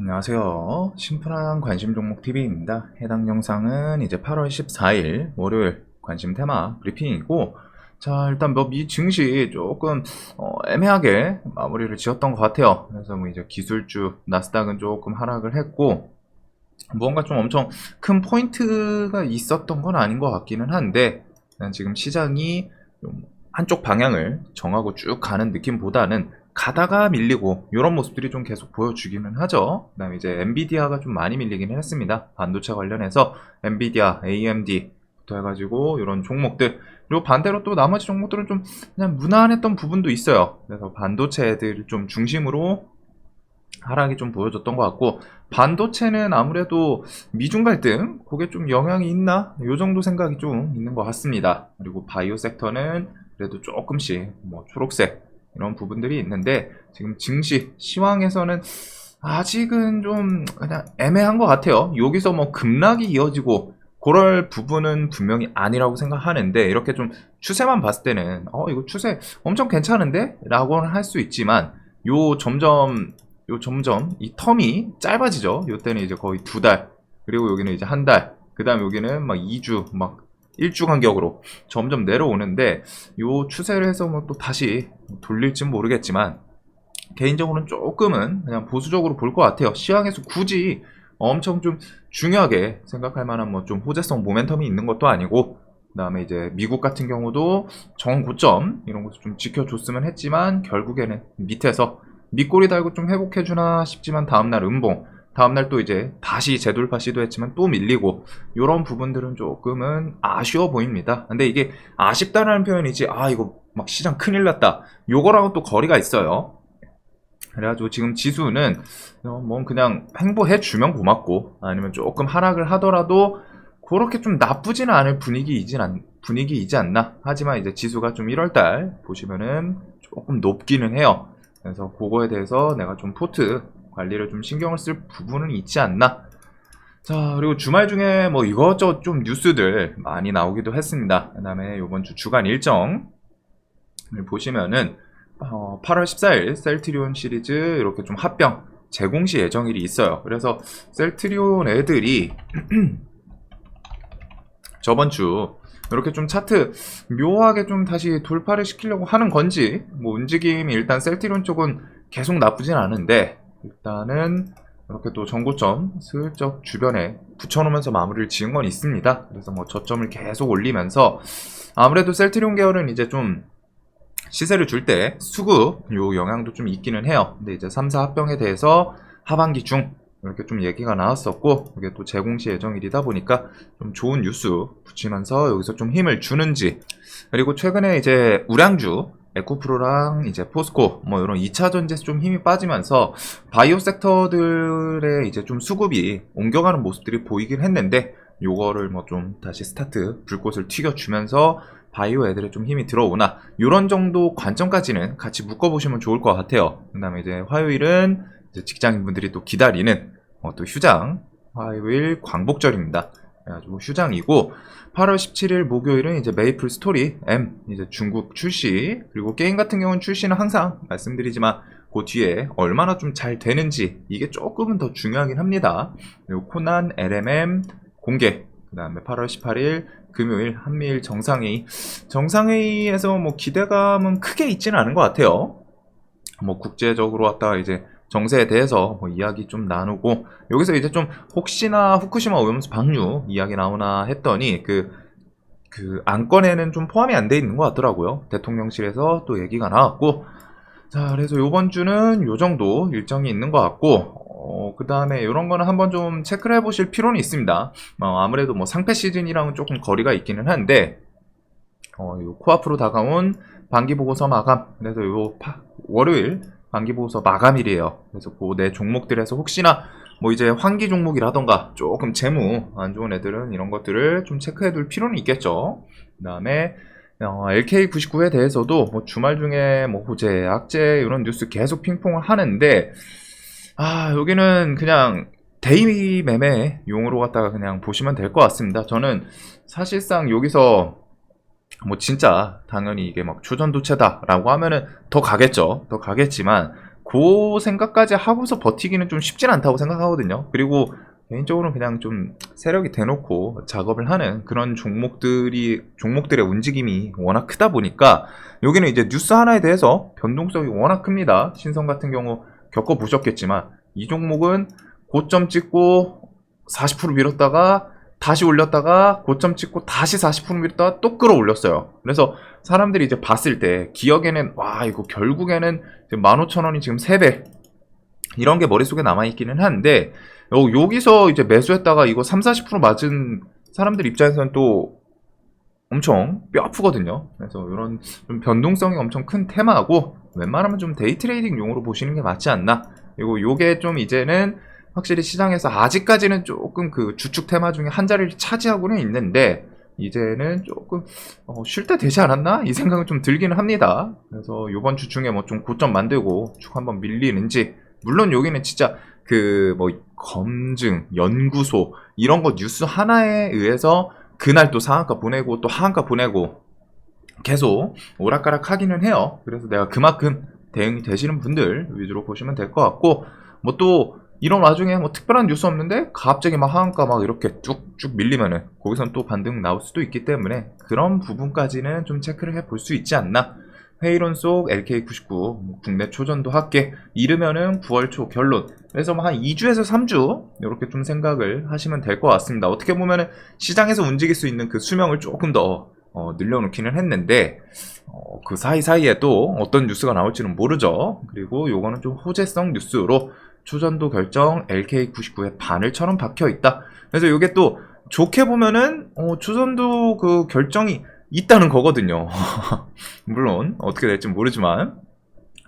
안녕하세요. 심플한 관심 종목 TV입니다. 해당 영상은 이제 8월 14일 월요일 관심 테마 브리핑이고, 자, 일단 뭐미 증시 조금 어, 애매하게 마무리를 지었던 것 같아요. 그래서 뭐 이제 기술주 나스닥은 조금 하락을 했고, 무언가 좀 엄청 큰 포인트가 있었던 건 아닌 것 같기는 한데, 지금 시장이 좀 한쪽 방향을 정하고 쭉 가는 느낌보다는 가다가 밀리고 이런 모습들이 좀 계속 보여주기는 하죠. 그다음에 이제 엔비디아가 좀 많이 밀리기는 했습니다. 반도체 관련해서 엔비디아, AMD부터 해가지고 이런 종목들 그리고 반대로 또 나머지 종목들은 좀 그냥 무난했던 부분도 있어요. 그래서 반도체 애들 좀 중심으로 하락이 좀 보여졌던 것 같고 반도체는 아무래도 미중 갈등 그게 좀 영향이 있나 요 정도 생각이 좀 있는 것 같습니다. 그리고 바이오 섹터는 그래도 조금씩 뭐 초록색 이런 부분들이 있는데 지금 증시 시황에서는 아직은 좀 그냥 애매한 것 같아요. 여기서 뭐 급락이 이어지고 그럴 부분은 분명히 아니라고 생각하는데 이렇게 좀 추세만 봤을 때는 어 이거 추세 엄청 괜찮은데? 라고는 할 수 있지만 요 점점 요 점점 이 텀이 짧아지죠. 요 때는 이제 거의 두 달, 그리고 여기는 이제 한 달, 그 다음에 여기는 막 2주, 막 일주 간격으로 점점 내려오는데 요 추세를 해서 뭐 또 다시 돌릴진 모르겠지만 개인적으로는 조금은 그냥 보수적으로 볼 것 같아요. 시황에서 굳이 엄청 좀 중요하게 생각할 만한 뭐 좀 호재성 모멘텀이 있는 것도 아니고 그다음에 이제 미국 같은 경우도 정 고점 이런 것을 좀 지켜줬으면 했지만 결국에는 밑에서 밑꼬리 달고 좀 회복해주나 싶지만 다음날 음봉 다음날 또 이제 다시 재돌파 시도했지만 또 밀리고 이런 부분들은 조금은 아쉬워 보입니다. 근데 이게 아쉽다라는 표현이지 아 이거 막 시장 큰일 났다 요거랑은 또 거리가 있어요. 그래가지고 지금 지수는 어, 뭐 그냥 횡보해 주면 고맙고 아니면 조금 하락을 하더라도 그렇게 좀 나쁘지는 않을 분위기이진 않, 분위기이지 않나. 하지만 이제 지수가 좀 1월달 보시면은 조금 높기는 해요. 그래서 그거에 대해서 내가 좀 포트 관리를 좀 신경을 쓸 부분은 있지 않나. 자, 그리고 주말 중에 뭐 이것저것 좀 뉴스들 많이 나오기도 했습니다. 그 다음에 이번 주 주간 일정을 보시면은 어, 8월 14일 셀트리온 시리즈 이렇게 좀 합병 재공시 예정일이 있어요. 그래서 셀트리온 애들이 저번 주 이렇게 좀 차트 묘하게 좀 다시 돌파를 시키려고 하는 건지 뭐 움직임이 일단 셀트리온 쪽은 계속 나쁘진 않은데 일단은 이렇게 또 전고점 슬쩍 주변에 붙여놓으면서 마무리를 지은 건 있습니다. 그래서 뭐 저점을 계속 올리면서 아무래도 셀트리온 계열은 이제 좀 시세를 줄 때 수급 요 영향도 좀 있기는 해요. 근데 이제 3사 합병에 대해서 하반기 중 이렇게 좀 얘기가 나왔었고 이게 또 재공시 예정일이다 보니까 좀 좋은 뉴스 붙이면서 여기서 좀 힘을 주는지 그리고 최근에 이제 우량주 에코프로랑 이제 포스코 뭐 이런 2차 전지에서 좀 힘이 빠지면서 바이오 섹터들의 이제 좀 수급이 옮겨가는 모습들이 보이긴 했는데 요거를 뭐 좀 다시 스타트 불꽃을 튀겨주면서 바이오 애들에 좀 힘이 들어오나 이런 정도 관점까지는 같이 묶어보시면 좋을 것 같아요. 그다음에 이제 화요일은 이제 직장인분들이 또 기다리는 어, 또 휴장 화요일 광복절입니다. 그래가지고 휴장이고 8월 17일 목요일은 이제 메이플 스토리 M 이제 중국 출시 그리고 게임 같은 경우는 출시는 항상 말씀드리지만 그 뒤에 얼마나 좀 잘 되는지 이게 조금은 더 중요하긴 합니다. 그리고 코난 LMM 공개 그 다음에 8월 18일 금요일 한미일 정상회의 정상회의에서 뭐 기대감은 크게 있지는 않은 것 같아요. 뭐 국제적으로 왔다가 이제 정세에 대해서 뭐 이야기 좀 나누고 여기서 이제 좀 혹시나 후쿠시마 오염수 방류 이야기 나오나 했더니 그, 그 안건에는 좀 포함이 안 돼 있는 것 같더라고요. 대통령실에서 또 얘기가 나왔고 자 그래서 요번 주는 요 정도 일정이 있는 것 같고 어, 그 다음에 이런 거는 한번 좀 체크를 해보실 필요는 있습니다. 어, 아무래도 뭐 상패 시즌이랑은 조금 거리가 있기는 한데 어, 요 코앞으로 다가온 반기 보고서 마감 그래서 요 파, 월요일 반기 보고서 마감일이에요. 그래서 그 내 종목들에서 혹시나 뭐 이제 환기 종목이라던가 조금 재무 안 좋은 애들은 이런 것들을 좀 체크해 둘 필요는 있겠죠. 그 다음에 어, LK99에 대해서도 뭐 주말 중에 뭐 호재, 악재 이런 뉴스 계속 핑퐁을 하는데 아 여기는 그냥 데이 매매 용으로 갖다가 그냥 보시면 될 것 같습니다. 저는 사실상 여기서 뭐 진짜 당연히 이게 막 초전도체다라고 하면은 더 가겠죠. 더 가겠지만 그 생각까지 하고서 버티기는 좀 쉽진 않다고 생각하거든요. 그리고 개인적으로는 그냥 좀 세력이 대놓고 작업을 하는 그런 종목들이 종목들의 움직임이 워낙 크다 보니까 여기는 이제 뉴스 하나에 대해서 변동성이 워낙 큽니다. 신성 같은 경우 겪어 보셨겠지만 이 종목은 고점 찍고 40% 밀었다가 다시 올렸다가 고점 찍고 다시 40% 밀었다가 또 끌어올렸어요. 그래서 사람들이 이제 봤을 때 기억에는 와 이거 결국에는 15,000원이 지금 3배 이런 게 머릿속에 남아있기는 한데 요- 여기서 이제 매수했다가 이거 3, 40% 맞은 사람들 입장에서는 또 엄청 뼈 아프거든요. 그래서 이런 좀 변동성이 엄청 큰 테마고 웬만하면 좀 데이 트레이딩 용으로 보시는 게 맞지 않나. 그리고 요게 좀 이제는 확실히 시장에서 아직까지는 조금 그 주축 테마 중에 한 자리를 차지하고는 있는데 이제는 조금 어, 쉴 때 되지 않았나 이 생각은 좀 들기는 합니다. 그래서 이번 주 중에 뭐 좀 고점 만들고 쭉 한번 밀리는지 물론 여기는 진짜 그 뭐 검증 연구소 이런 거 뉴스 하나에 의해서 그날 또 상한가 보내고 또 하한가 보내고 계속 오락가락 하기는 해요. 그래서 내가 그만큼 대응이 되시는 분들 위주로 보시면 될 것 같고 뭐또 이런 와중에 뭐 특별한 뉴스 없는데 갑자기 막 하한가 막 이렇게 쭉쭉 밀리면은 거기선 또 반등 나올 수도 있기 때문에 그런 부분까지는 좀 체크를 해 볼 수 있지 않나. 회의론 속 LK99 뭐 국내 초전도 할게 이르면은 9월 초 결론. 그래서 뭐 한 2주에서 3주 이렇게 좀 생각을 하시면 될 것 같습니다. 어떻게 보면은 시장에서 움직일 수 있는 그 수명을 조금 더 어, 늘려놓기는 했는데 어, 그 사이사이에 또 어떤 뉴스가 나올지는 모르죠. 그리고 요거는 좀 호재성 뉴스로 초전도 결정 LK99에 바늘처럼 박혀 있다. 그래서 요게 또 좋게 보면은 어, 초전도 그 결정이 있다는 거거든요. 물론 어떻게 될지 모르지만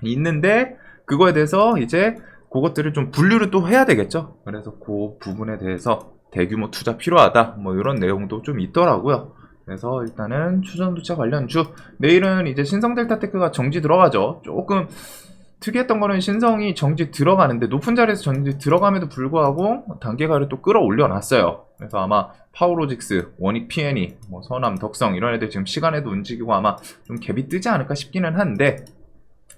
있는데 그거에 대해서 이제 그것들을 좀 분류를 또 해야 되겠죠. 그래서 그 부분에 대해서 대규모 투자 필요하다. 뭐 이런 내용도 좀 있더라고요. 그래서 일단은 추전도차 관련주 내일은 이제 신성 델타테크가 정지 들어가죠. 조금 특이했던 거는 신성이 정지 들어가는데 높은 자리에서 정지 들어감에도 불구하고 단계가를 또 끌어올려 놨어요. 그래서 아마 파워로직스, 원익 PNE, 뭐 서남, 덕성 이런 애들 지금 시간에도 움직이고 아마 좀 갭이 뜨지 않을까 싶기는 한데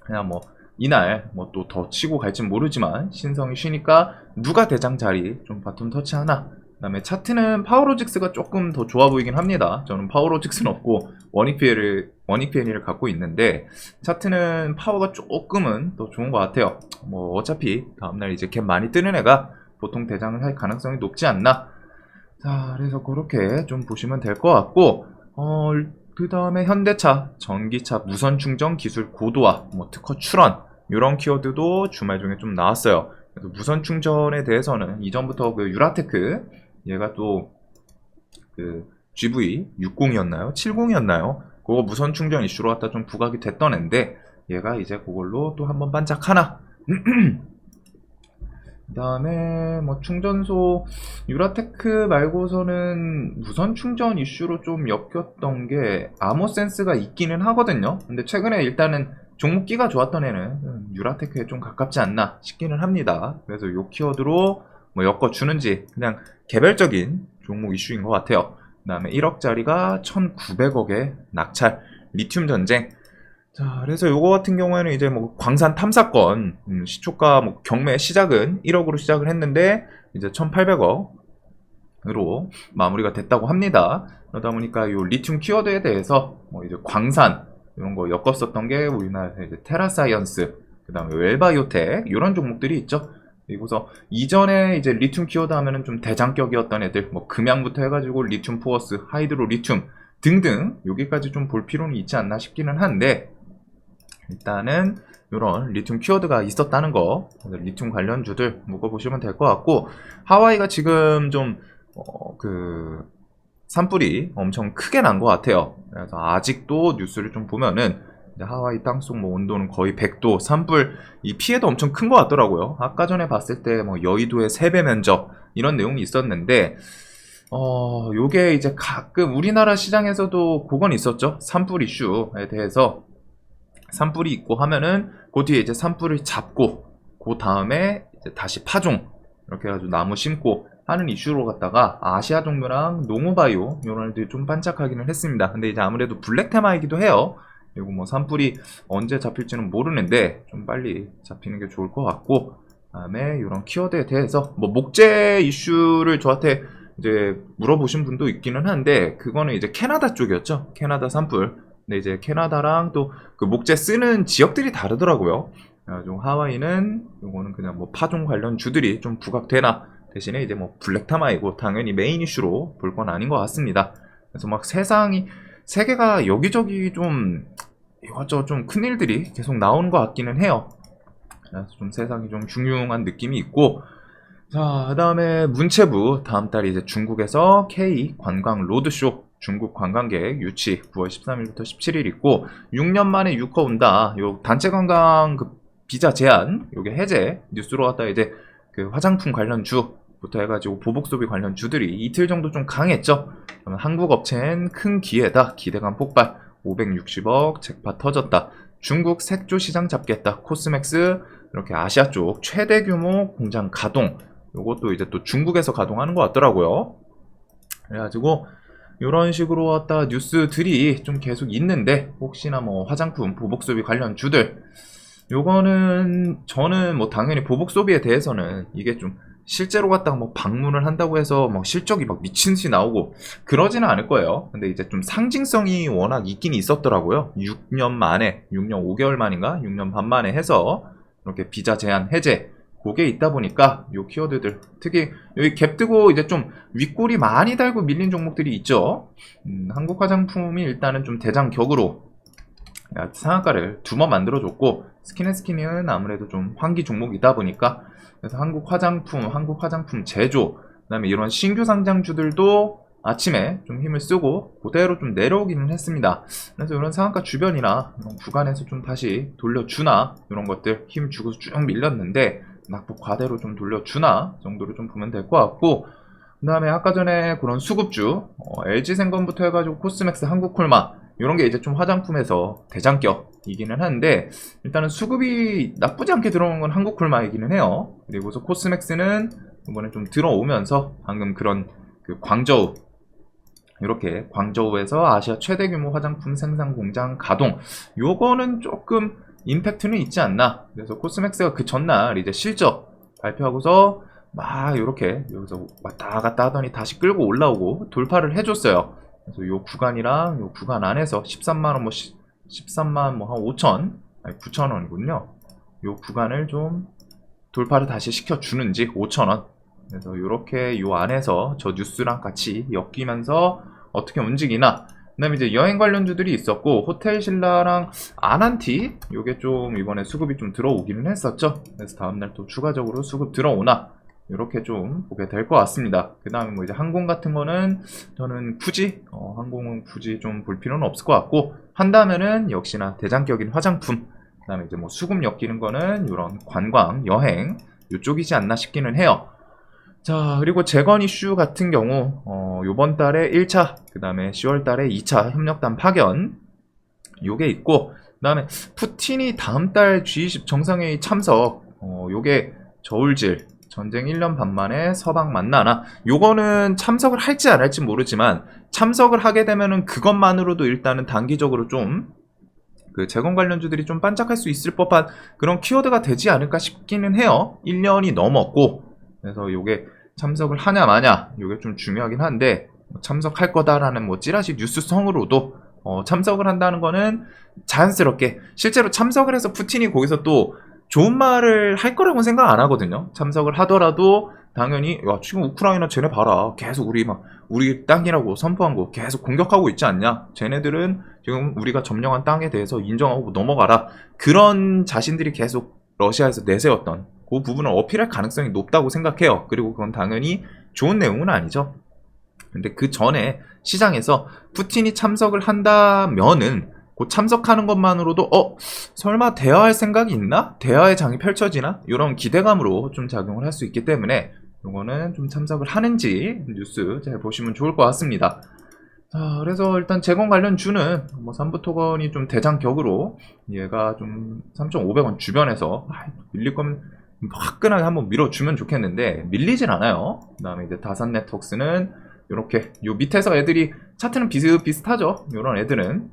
그냥 뭐 이날 뭐 또 더 치고 갈진 모르지만 신성이 쉬니까 누가 대장 자리 좀 바톤 터치 하나 그다음에 차트는 파워로직스가 조금 더 좋아 보이긴 합니다. 저는 파워로직스는 없고 원익 PN을 원익 PN을 갖고 있는데 차트는 파워가 조금은 더 좋은 것 같아요. 뭐 어차피 다음날 이제 갭 많이 뜨는 애가 보통 대장을 할 가능성이 높지 않나. 자, 그래서 그렇게 좀 보시면 될 것 같고 어, 그 다음에 현대차, 전기차 무선 충전 기술 고도화, 뭐 특허 출원 이런 키워드도 주말 중에 좀 나왔어요. 무선 충전에 대해서는 이전부터 그 유라테크 얘가 또 그 GV 60이었나요? 70이었나요? 그거 무선 충전 이슈로 갖다 좀 부각이 됐던 앤데 얘가 이제 그걸로 또 한번 반짝하나. 그 다음에 뭐 충전소 유라테크 말고서는 무선 충전 이슈로 좀 엮였던 게 아모센스가 있기는 하거든요. 근데 최근에 일단은 종목기가 좋았던 애는 유라테크에 좀 가깝지 않나 싶기는 합니다. 그래서 요 키워드로 뭐 엮어주는지 그냥 개별적인 종목 이슈인 것 같아요. 그 다음에 1억짜리가 1,900억의 낙찰, 리튬 전쟁. 자, 그래서 요거 같은 경우에는 이제 뭐 광산 탐사건, 음, 시초가 뭐 경매 시작은 1억으로 시작을 했는데, 이제 1,800억으로 마무리가 됐다고 합니다. 그러다 보니까 요 리튬 키워드에 대해서 뭐 이제 광산, 이런 거 엮었었던 게 우리나라 이제 테라사이언스, 그 다음에 웰바이오텍, 이런 종목들이 있죠. 그리고서 이전에 이제 리튬 키워드 하면은 좀 대장격이었던 애들, 뭐 금양부터 해가지고 리튬 포어스, 하이드로 리튬 등등 여기까지 좀 볼 필요는 있지 않나 싶기는 한데 일단은 이런 리튬 키워드가 있었다는 거, 리튬 관련주들 묶어보시면 될 것 같고 하와이가 지금 좀 어, 그 산불이 엄청 크게 난 것 같아요. 그래서 아직도 뉴스를 좀 보면은 하와이 땅속 뭐 온도는 거의 100도, 산불 이 피해도 엄청 큰 것 같더라고요. 아까 전에 봤을 때 뭐 여의도의 3배 면적 이런 내용이 있었는데 어, 요게 이제 가끔 우리나라 시장에서도 그건 있었죠. 산불 이슈에 대해서 산불이 있고 하면은 그 뒤에 이제 산불을 잡고 그 다음에 다시 파종 이렇게 해가지고 나무 심고 하는 이슈로 갔다가 아시아 종류랑 농우바이오 이런 애들이 좀 반짝하기는 했습니다. 근데 이제 아무래도 블랙 테마이기도 해요. 그리고 뭐 산불이 언제 잡힐지는 모르는데 좀 빨리 잡히는 게 좋을 것 같고 그다음에 이런 키워드에 대해서 뭐 목재 이슈를 저한테 이제 물어보신 분도 있기는 한데 그거는 이제 캐나다 쪽이었죠. 캐나다 산불. 근데 이제 캐나다랑 또 그 목재 쓰는 지역들이 다르더라고요. 그래가지고 하와이는 요거는 그냥 뭐 파종 관련 주들이 좀 부각되나 대신에 이제 뭐 블랙타마이고 당연히 메인 이슈로 볼 건 아닌 것 같습니다. 그래서 막 세상이 세계가 여기저기 좀 이것저것 좀 큰일들이 계속 나오는 것 같기는 해요. 그래서 좀 세상이 좀 중요한 느낌이 있고. 자, 그 다음에 문체부. 다음 달에 이제 중국에서 K 관광 로드쇼. 중국 관광객 유치. 9월 13일부터 17일 있고. 6년 만에 6호 온다. 요 단체 관광 그 비자 제한 요게 해제. 뉴스로 갔다 이제 그 화장품 관련 주 부터 해가지고 보복 소비 관련 주들이 이틀 정도 좀 강했죠. 그러면 한국 업체엔 큰 기회다. 기대감 폭발. 560억 잭팟 터졌다. 중국 색조 시장 잡겠다. 코스맥스 이렇게 아시아 쪽 최대 규모 공장 가동. 요것도 이제 또 중국에서 가동하는 것 같더라고요. 그래가지고 이런 식으로 왔다 뉴스들이 좀 계속 있는데 혹시나 뭐 화장품 보복 소비 관련 주들 요거는 저는 뭐 당연히 보복 소비에 대해서는 이게 좀 실제로 갔다가 뭐 방문을 한다고 해서 뭐 실적이 막 미친 듯이 나오고 그러지는 않을 거예요. 근데 이제 좀 상징성이 워낙 있긴 있었더라고요. 6년 만에, 6년 5개월 만인가? 6년 반 만에 해서 이렇게 비자 제한 해제 그게 있다 보니까 요 키워드들 특히 여기 갭 뜨고 이제 좀 윗골이 많이 달고 밀린 종목들이 있죠. 음, 한국 화장품이 일단은 좀 대장격으로 상한가를 두 번 만들어줬고 스킨앤스킨은 아무래도 좀 환기 종목이다 보니까 그래서 한국 화장품, 한국 화장품 제조 그다음에 이런 신규 상장주들도 아침에 좀 힘을 쓰고 그대로 좀 내려오기는 했습니다. 그래서 이런 상한가 주변이나 이런 구간에서 좀 다시 돌려주나 이런 것들 힘 주고 쭉 밀렸는데 낙폭 과대로 좀 돌려주나 정도로 좀 보면 될 것 같고 그 다음에 아까 전에 그런 수급주 어, LG생건부터 해가지고 코스맥스 한국콜마 이런 게 이제 좀 화장품에서 대장격이기는 한데 일단은 수급이 나쁘지 않게 들어온 건 한국 콜마이기는 해요 그리고서 코스맥스는 이번에 좀 들어오면서 방금 그런 그 광저우 이렇게 광저우에서 아시아 최대 규모 화장품 생산 공장 가동 요거는 조금 임팩트는 있지 않나. 그래서 코스맥스가 그 전날 이제 실적 발표하고서 막 이렇게 여기서 왔다 갔다 하더니 다시 끌고 올라오고 돌파를 해줬어요. 그래서 요 구간이랑 요 구간 안에서 13만 원, 뭐 13만 뭐 한 5천, 아니 9천 원이군요. 요 구간을 좀 돌파를 다시 시켜 주는지 5천 원. 그래서 이렇게 요 안에서 저 뉴스랑 같이 엮이면서 어떻게 움직이나 그다음에 이제 여행 관련주들이 있었고 호텔 신라랑 아난티 요게 좀 이번에 수급이 좀 들어오기는 했었죠. 그래서 다음 날 또 추가적으로 수급 들어오나 이렇게 좀 보게 될 것 같습니다. 그 다음에 뭐 이제 항공 같은 거는 저는 굳이 어, 항공은 굳이 좀 볼 필요는 없을 것 같고 한다면은 역시나 대장격인 화장품 그 다음에 이제 뭐 수급 엮이는 거는 이런 관광 여행 이쪽이지 않나 싶기는 해요. 자, 그리고 재건 이슈 같은 경우, 어, 요번 달에 1차, 그 다음에 10월 달에 2차 협력단 파견, 요게 있고, 그 다음에 푸틴이 다음 달 G20 정상회의 참석, 어, 요게 저울질, 전쟁 1년 반 만에 서방 만나나, 요거는 참석을 할지 안 할지 모르지만, 참석을 하게 되면은 그것만으로도 일단은 단기적으로 좀, 그 재건 관련주들이 좀 반짝할 수 있을 법한 그런 키워드가 되지 않을까 싶기는 해요. 1년이 넘었고, 그래서 요게 참석을 하냐 마냐 요게 좀 중요하긴 한데 뭐 참석할 거다라는 뭐 찌라시 뉴스성으로도 어, 참석을 한다는 거는 자연스럽게 실제로 참석을 해서 푸틴이 거기서 또 좋은 말을 할 거라고는 생각 안 하거든요. 참석을 하더라도 당연히 야 지금 우크라이나 쟤네 봐라 계속 우리 막 우리 땅이라고 선포한 거 계속 공격하고 있지 않냐 쟤네들은 지금 우리가 점령한 땅에 대해서 인정하고 넘어가라 그런 자신들이 계속 러시아에서 내세웠던 그 부분을 어필할 가능성이 높다고 생각해요. 그리고 그건 당연히 좋은 내용은 아니죠. 근데 그 전에 시장에서 푸틴이 참석을 한다면은 그 참석하는 것만으로도 어 설마 대화할 생각이 있나? 대화의 장이 펼쳐지나? 이런 기대감으로 좀 작용을 할 수 있기 때문에 이거는 좀 참석을 하는지 뉴스 잘 보시면 좋을 것 같습니다. 자, 그래서 일단 재건 관련 주는 뭐 삼부토건이 좀 대장격으로 얘가 좀 3,500원 주변에서 아, 밀릴 거면 화끈하게 한번 밀어주면 좋겠는데 밀리진 않아요. 그 다음에 이제 다산 네트웍스는 이렇게 요 밑에서 애들이 차트는 비슷비슷하죠. 이런 애들은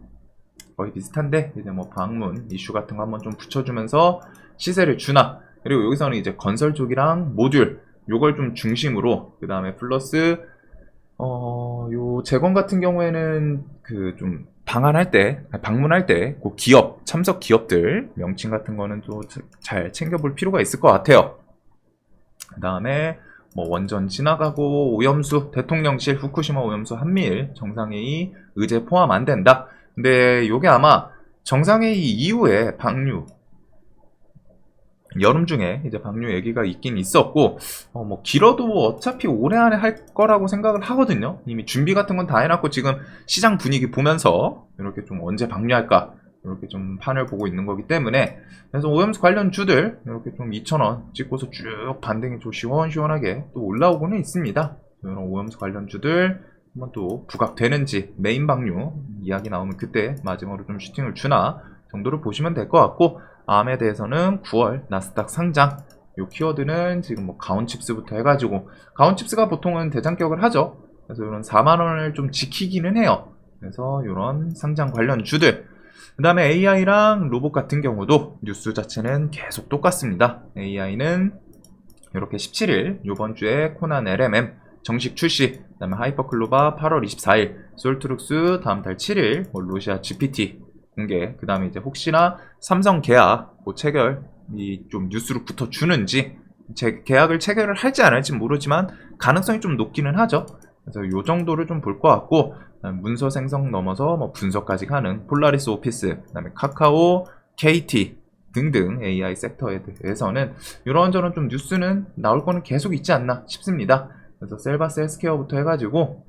거의 비슷한데 이제 뭐 방문 이슈 같은 거 한번 좀 붙여주면서 시세를 주나 그리고 여기서는 이제 건설 쪽이랑 모듈 요걸 좀 중심으로 그 다음에 플러스 어요 재건 같은 경우에는 그 좀 방한할 때 방문할 때 그 기업 참석 기업들 명칭 같은 거는 또 잘 챙겨볼 필요가 있을 것 같아요. 그 다음에 뭐 원전 지나가고 오염수 대통령실 후쿠시마 오염수 한미일 정상회의 의제 포함 안 된다. 근데 요게 아마 정상회의 이후에 방류 여름 중에 이제 방류 얘기가 있긴 있었고 어, 뭐 길어도 어차피 올해 안에 할 거라고 생각을 하거든요. 이미 준비 같은 건 다 해놨고 지금 시장 분위기 보면서 이렇게 좀 언제 방류할까 이렇게 좀 판을 보고 있는 거기 때문에 그래서 오염수 관련 주들 이렇게 좀 2,000원 찍고서 쭉 반등이 좀 시원시원하게 또 올라오고는 있습니다. 이런 오염수 관련 주들 한번 또 부각되는지 메인 방류 이야기 나오면 그때 마지막으로 좀 슈팅을 주나 정도를 보시면 될 것 같고 암에 대해서는 9월 나스닥 상장 요 키워드는 지금 뭐 가온칩스부터 해가지고 가온칩스가 보통은 대장격을 하죠. 그래서 이런 4만 원을 좀 지키기는 해요. 그래서 이런 상장 관련 주들 그 다음에 AI랑 로봇 같은 경우도 뉴스 자체는 계속 똑같습니다. AI는 이렇게 17일 이번 주에 코난 LMM 정식 출시 그 다음에 하이퍼클로바 8월 24일 솔트룩스 다음 달 7일 뭐 로시아 GPT 공개 그 다음에 이제 혹시나 삼성 계약 뭐 체결이 좀 뉴스로 붙어 주는지 제 계약을 체결을 할지 안 할지 모르지만 가능성이 좀 높기는 하죠. 그래서 요 정도를 좀 볼 것 같고 문서 생성 넘어서 뭐 분석까지 가는 폴라리스 오피스, 그다음에 카카오, KT 등등 AI 섹터에 대해서는 이런저런 좀 뉴스는 나올 거는 계속 있지 않나 싶습니다. 그래서 셀바스 헬스케어부터 해가지고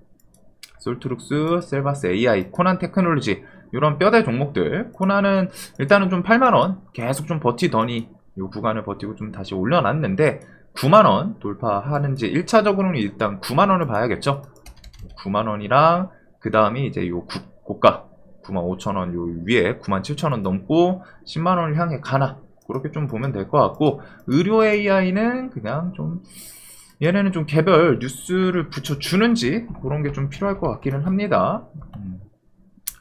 솔트룩스, 셀바스 AI, 코난 테크놀로지 이런 뼈대 종목들. 코난은 일단은 좀 8만원 계속 좀 버티더니 이 구간을 버티고 좀 다시 올려놨는데 9만원 돌파하는지 1차적으로는 일단 9만원을 봐야겠죠? 9만원이랑 그 다음이 이제 요 구- 고가. 95,000원 요 위에 97,000원 넘고 10만원을 향해 가나. 그렇게 좀 보면 될 것 같고 의료 AI는 그냥 좀 얘네는 좀 개별 뉴스를 붙여주는지 그런 게 좀 필요할 것 같기는 합니다.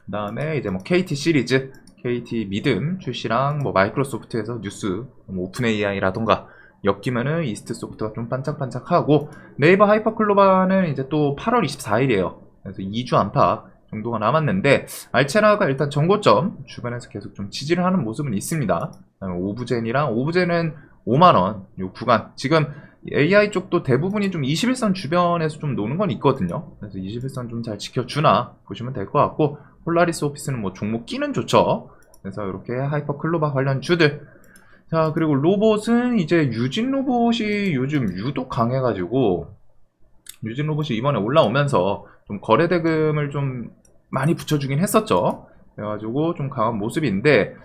그 다음에 이제 뭐 KT 시리즈, KT 믿음 출시랑 뭐 마이크로소프트에서 뉴스, 뭐 오픈 AI라던가 엮이면은 이스트 소프트가 좀 반짝반짝하고 네이버 하이퍼클로바는 이제 또 8월 24일이에요. 그래서 2주 안팎 정도가 남았는데 알체나가 일단 정고점 주변에서 계속 좀 지지를 하는 모습은 있습니다. 오브젠이랑 오브젠은 5만 원 요 구간 지금 AI 쪽도 대부분이 좀 21선 주변에서 좀 노는 건 있거든요. 그래서 21선 좀 잘 지켜주나 보시면 될 것 같고 폴라리스 오피스는 뭐 종목 끼는 좋죠. 그래서 이렇게 하이퍼 클로바 관련 주들. 자 그리고 로봇은 이제 유진 로봇이 요즘 유독 강해가지고 유진 로봇이 이번에 올라오면서 좀 거래 대금을 좀 많이 붙여주긴 했었죠. 그래가지고 좀 강한 모습인데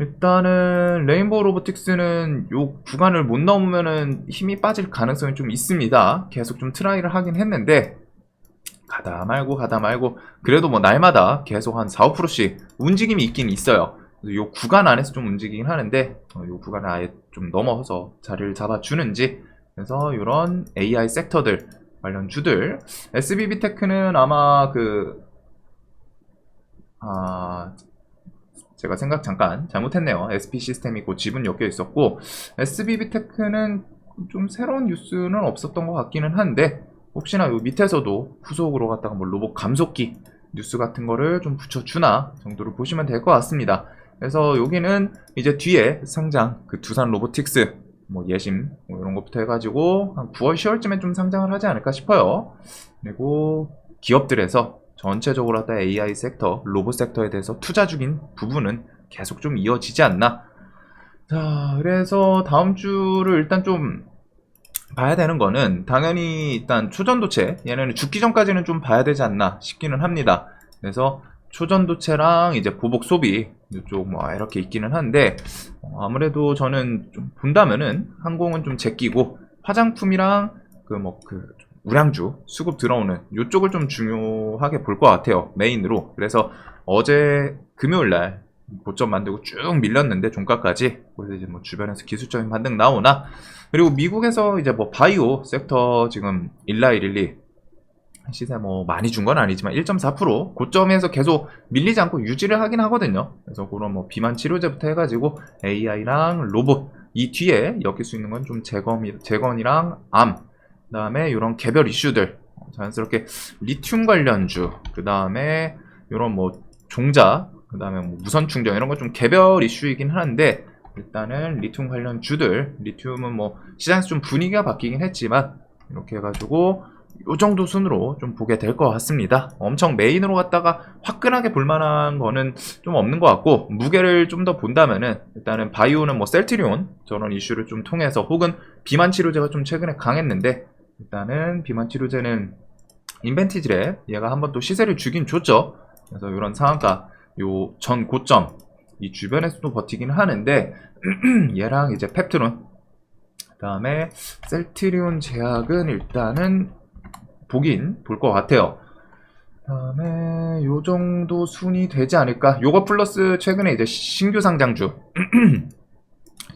일단은 레인보우 로보틱스는 요 구간을 못 넘으면은 힘이 빠질 가능성이 좀 있습니다. 계속 좀 트라이를 하긴 했는데 가다 말고 가다 말고 그래도 뭐 날마다 계속 한 4, 5%씩 움직임이 있긴 있어요. 요 구간 안에서 좀 움직이긴 하는데 어, 요 구간을 아예 좀 넘어서 자리를 잡아주는지 그래서 이런 AI 섹터들 관련 주들 SBB 테크는 아마 그 아, 제가 생각 잠깐 잘못했네요. SP 시스템이 고 지분 엮여 있었고 SBB 테크는 좀 새로운 뉴스는 없었던 것 같기는 한데 혹시나 요 밑에서도 후속으로 갔다가 뭐 로봇 감속기 뉴스 같은 거를 좀 붙여주나 정도로 보시면 될 것 같습니다. 그래서 여기는 이제 뒤에 상장 그 두산 로보틱스 뭐 예심 뭐 이런 것부터 해가지고 한 9월 10월쯤에 좀 상장을 하지 않을까 싶어요. 그리고 기업들에서 전체적으로 하다 AI 섹터, 로봇 섹터에 대해서 투자 중인 부분은 계속 좀 이어지지 않나. 자, 그래서 다음 주를 일단 좀 봐야 되는 거는 당연히 일단 초전도체 얘네는 죽기 전까지는 좀 봐야 되지 않나 싶기는 합니다. 그래서 초전도체랑 이제 보복 소비 이쪽 뭐 이렇게 있기는 한데 어, 아무래도 저는 좀 본다면은 항공은 좀 제끼고 화장품이랑 그 뭐그 우량주 수급 들어오는 이쪽을 좀 중요하게 볼 것 같아요 메인으로 그래서 어제 금요일 날 고점 만들고 쭉 밀렸는데 종가까지 그래서 이제 뭐 주변에서 기술적인 반등 나오나 그리고 미국에서 이제 뭐 바이오 섹터 지금 일라일일리 시세 뭐 많이 준 건 아니지만 1.4% 고점에서 계속 밀리지 않고 유지를 하긴 하거든요. 그래서 그런 뭐 비만 치료제부터 해가지고 AI랑 로봇 이 뒤에 엮일 수 있는 건 좀 재건이랑 암 그 다음에 이런 개별 이슈들 어, 자연스럽게 리튬 관련주 그 다음에 이런 뭐 종자 그 다음에 뭐 무선 충전 이런 거좀 개별 이슈이긴 하는데 일단은 리튬 관련 주들 리튬은 뭐 시장에서 좀 분위기가 바뀌긴 했지만 이렇게 해가지고 요 정도 순으로 좀 보게 될 것 같습니다. 엄청 메인으로 갔다가 화끈하게 볼만한 거는 좀 없는 것 같고 무게를 좀 더 본다면은 일단은 바이오는 뭐 셀트리온 저런 이슈를 좀 통해서 혹은 비만 치료제가 좀 최근에 강했는데 일단은 비만 치료제는 인벤티지랩 얘가 한번 또 시세를 주긴 줬죠. 그래서 이런 상한가 요 전 고점 이 주변에서도 버티긴 하는데 얘랑 이제 펩트론 그다음에 셀트리온 제약은 일단은 보긴 볼 것 같아요. 그다음에 요 정도 순이 되지 않을까? 요거 플러스 최근에 이제 신규 상장주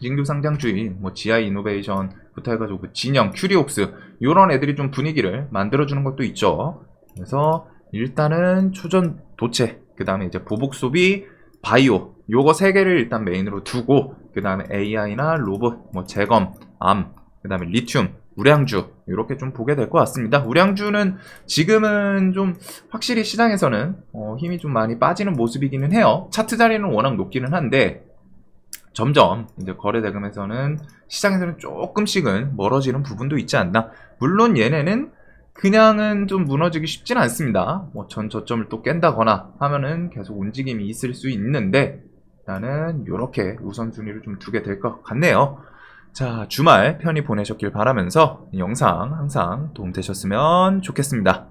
신규 상장주인 뭐 GI 이노베이션부터 해가지고 그 진영, 큐리옥스 요런 애들이 좀 분위기를 만들어주는 것도 있죠. 그래서 일단은 초전 도체, 그 다음에 이제 보복 소비, 바이오 요거 세 개를 일단 메인으로 두고 그 다음에 AI나 로봇, 뭐 재검, 암, 그 다음에 리튬, 우량주 이렇게 좀 보게 될 것 같습니다. 우량주는 지금은 좀 확실히 시장에서는 어, 힘이 좀 많이 빠지는 모습이기는 해요. 차트 자리는 워낙 높기는 한데 점점 이제 거래 대금에서는 시장에서는 조금씩은 멀어지는 부분도 있지 않나. 물론 얘네는 그냥은 좀 무너지기 쉽진 않습니다. 뭐 전 저점을 또 깬다거나 하면은 계속 움직임이 있을 수 있는데 일단은 이렇게 우선순위를 좀 두게 될 것 같네요. 자, 주말 편히 보내셨길 바라면서 이 영상 항상 도움되셨으면 좋겠습니다.